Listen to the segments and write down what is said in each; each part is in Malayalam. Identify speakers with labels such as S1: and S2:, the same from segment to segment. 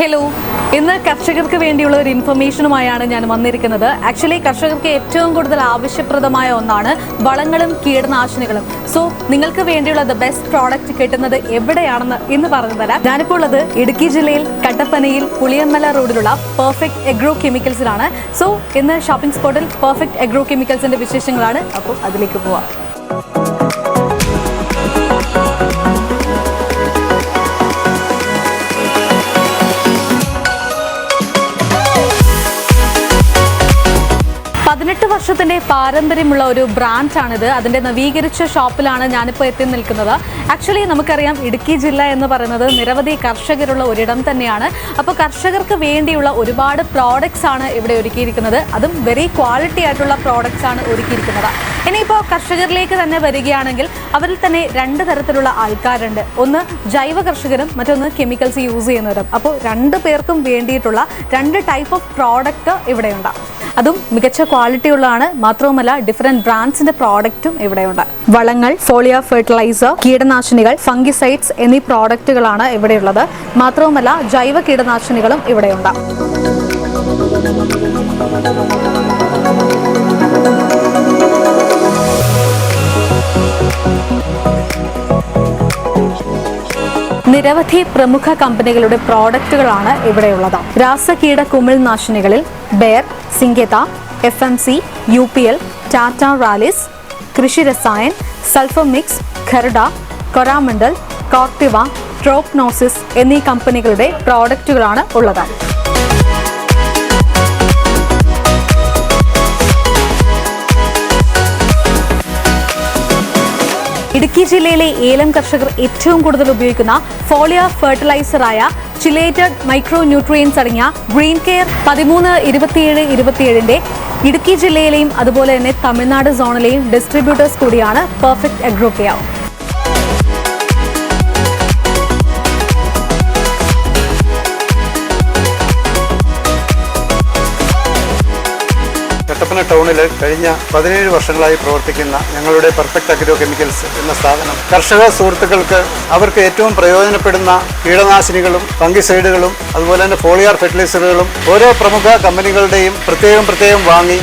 S1: ഹലോ ഇന്ന് കർഷകർക്ക് വേണ്ടിയുള്ള ഒരു ഇൻഫർമേഷനുമായാണ് ഞാൻ വന്നിരിക്കുന്നത്. ആക്ച്വലി കർഷകർക്ക് ഏറ്റവും കൂടുതൽ ആവശ്യപ്രദമായ ഒന്നാണ് വളങ്ങളും കീടനാശിനികളും. സോ നിങ്ങൾക്ക് വേണ്ടിയുള്ള ദ ബെസ്റ്റ് പ്രോഡക്റ്റ് കിട്ടുന്നത് എവിടെയാണെന്ന് ഇന്ന് പറഞ്ഞു തരാം. ഞാനിപ്പോൾ ഉള്ളത് ഇടുക്കി ജില്ലയിൽ കട്ടപ്പനയിൽ പുളിയമ്മല റോഡിലുള്ള പെർഫെക്റ്റ് എഗ്രോ കെമിക്കൽസിലാണ് സോ ഇന്ന് ഷോപ്പിംഗ് സ്പോട്ടിൽ പെർഫെക്റ്റ് എഗ്രോ കെമിക്കൽസിന്റെ വിശേഷങ്ങളാണ്. അപ്പോൾ അതിലേക്ക് പോവാം. പതിനെട്ട് വർഷത്തിന്റെ പാരമ്പര്യമുള്ള ഒരു ബ്രാൻഡാണിത്. അതിന്റെ നവീകരിച്ച ഷോപ്പിലാണ് ഞാനിപ്പോൾ എത്തി നിൽക്കുന്നത്. ആക്ച്വലി നമുക്കറിയാം ഇടുക്കി ജില്ല എന്ന് പറയുന്നത് നിരവധി കർഷകരുള്ള ഒരിടം തന്നെയാണ്. അപ്പോൾ കർഷകർക്ക് വേണ്ടിയുള്ള ഒരുപാട് പ്രോഡക്ട്സ് ആണ് ഇവിടെ ഒരുക്കിയിരിക്കുന്നത്. അതും വെരി ക്വാളിറ്റി ആയിട്ടുള്ള പ്രോഡക്ട്സ് ആണ് ഒരുക്കിയിരിക്കുന്നത്. ഇനിയിപ്പോൾ കർഷകരിലേക്ക് തന്നെ വരികയാണെങ്കിൽ അവരിൽ തന്നെ രണ്ട് തരത്തിലുള്ള ആൾക്കാരുണ്ട്. ഒന്ന് ജൈവ കർഷകരും മറ്റൊന്ന് കെമിക്കൽസ് യൂസ് ചെയ്യുന്നവരും. അപ്പോൾ രണ്ട് പേർക്കും വേണ്ടിയിട്ടുള്ള രണ്ട് ടൈപ്പ് ഓഫ് പ്രോഡക്റ്റ് ഇവിടെയുണ്ട്. അതും മികച്ച ക്വാളിറ്റി ഉള്ളതാണ്. മാത്രവുമല്ല ഡിഫറെന്റ് ബ്രാൻഡ്സിന്റെ പ്രോഡക്റ്റും ഇവിടെയുണ്ട്. വളങ്ങൾ ഫോളിയ ഫെർട്ടിലൈസർ കീടനാശിനികൾ ഫംഗിസൈഡ്സ് എന്നീ പ്രോഡക്റ്റുകളാണ് ഇവിടെയുള്ളത്. മാത്രവുമല്ല ജൈവ കീടനാശിനികളും ഇവിടെയുണ്ട്. നിരവധി പ്രമുഖ കമ്പനികളുടെ പ്രോഡക്റ്റുകളാണ് ഇവിടെയുള്ളത്. രാസകീട കുമിൾ നാശിനികളിൽ Bayer Syngenta F M C U P L Tata Rallis Krishi Rasayan sulphur mix ഖർഡ Coromandel Corteva ട്രോപ്നോസിസ് എന്നീ കമ്പനികളുടെ പ്രോഡക്റ്റുകളാണ് ഉള്ളത്. ഇടുക്കി ജില്ലയിലെ ഏലം കർഷകർ ഏറ്റവും കൂടുതൽ ഉപയോഗിക്കുന്ന ഫോളിയ ഫെർട്ടിലൈസറായ ചിലേറ്റഡ് മൈക്രോ ന്യൂട്രിയൻസ് അടങ്ങിയ ഗ്രീൻ കെയർ പതിമൂന്ന് ഇരുപത്തിയേഴ് ഇരുപത്തിയേഴിന്റെ ഇടുക്കി ജില്ലയിലെയും അതുപോലെ തന്നെ തമിഴ്നാട് സോണിലെയും ഡിസ്ട്രിബ്യൂട്ടേഴ്സ് കൂടിയാണ് പെർഫെക്റ്റ് അഗ്രോ
S2: കട്ടപ്പന ടൗണിൽ കഴിഞ്ഞ പതിനേഴ് വർഷങ്ങളായി പ്രവർത്തിക്കുന്ന ഞങ്ങളുടെ പെർഫെക്റ്റ് അഗ്രോ കെമിക്കൽസ് എന്ന സ്ഥാപനം. കർഷക സുഹൃത്തുക്കൾക്ക് അവർക്ക് ഏറ്റവും പ്രയോജനപ്പെടുന്ന കീടനാശിനികളും ഫംഗിസൈഡുകളും അതുപോലെ തന്നെ ഫോളിയാർ ഫെർട്ടിലൈസറുകളും ഓരോ പ്രമുഖ കമ്പനികളുടെയും പ്രത്യേകം പ്രത്യേകം വാങ്ങി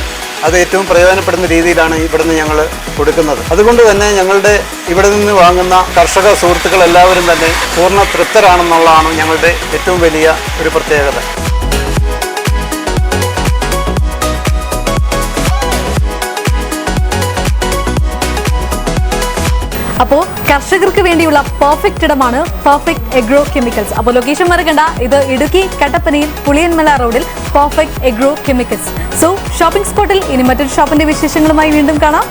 S2: അത് ഏറ്റവും പ്രയോജനപ്പെടുന്ന രീതിയിലാണ് ഇവിടുന്ന് ഞങ്ങൾ കൊടുക്കുന്നത്. അതുകൊണ്ട് തന്നെ ഞങ്ങളുടെ ഇവിടെ നിന്ന് വാങ്ങുന്ന കർഷക സുഹൃത്തുക്കൾ എല്ലാവരും തന്നെ പൂർണ തൃപ്തരാണെന്നുള്ളതാണ് ഞങ്ങളുടെ ഏറ്റവും വലിയ ഒരു പ്രത്യേകത.
S1: അപ്പോൾ കർഷകർക്ക് വേണ്ടിയുള്ള പെർഫെക്റ്റ് ഇടമാണ് പെർഫെക്റ്റ് എഗ്രോ കെമിക്കൽസ് അപ്പോൾ ലൊക്കേഷൻ മറക്കണ്ട ഇത് ഇടുക്കി കട്ടപ്പനയിൽ പുളിയൻമല റോഡിൽ perfect agro chemicals so shopping സ്പോട്ടിൽ ഇനി മറ്റൊരു ഷോപ്പിന്റെ വിശേഷങ്ങളുമായി വീണ്ടും കാണാം.